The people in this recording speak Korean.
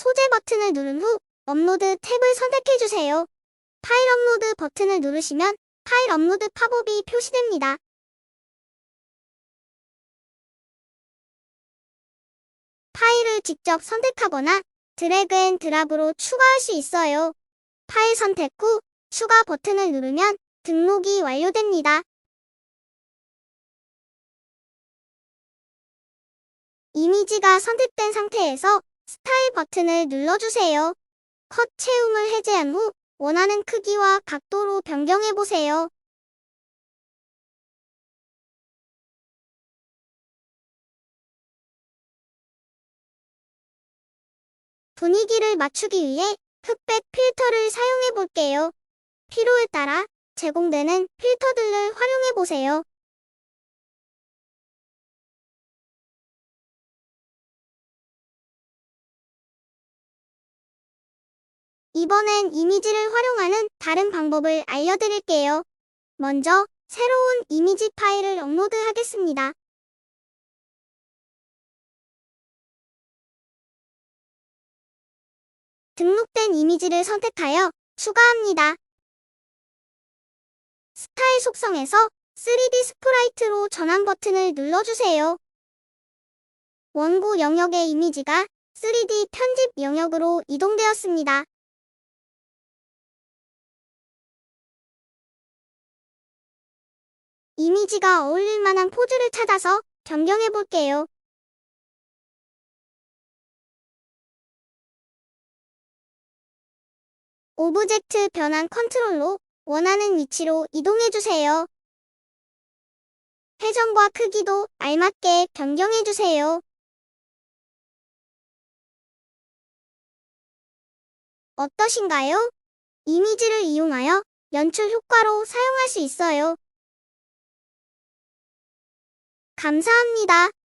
소재 버튼을 누른 후 업로드 탭을 선택해주세요. 파일 업로드 버튼을 누르시면 파일 업로드 팝업이 표시됩니다. 파일을 직접 선택하거나 드래그 앤 드랍으로 추가할 수 있어요. 파일 선택 후 추가 버튼을 누르면 등록이 완료됩니다. 이미지가 선택된 상태에서 스타일 버튼을 눌러주세요. 컷 채움을 해제한 후 원하는 크기와 각도로 변경해보세요. 분위기를 맞추기 위해 흑백 필터를 사용해 볼게요. 필요에 따라 제공되는 필터들을 활용해 보세요. 이번엔 이미지를 활용하는 다른 방법을 알려드릴게요. 먼저 새로운 이미지 파일을 업로드 하겠습니다. 등록된 이미지를 선택하여 추가합니다. 스타일 속성에서 3D 스프라이트로 전환 버튼을 눌러주세요. 원고 영역의 이미지가 3D 편집 영역으로 이동되었습니다. 이미지가 어울릴 만한 포즈를 찾아서 변경해 볼게요. 오브젝트 변환 컨트롤로 원하는 위치로 이동해 주세요. 회전과 크기도 알맞게 변경해 주세요. 어떠신가요? 이미지를 이용하여 연출 효과로 사용할 수 있어요. 감사합니다.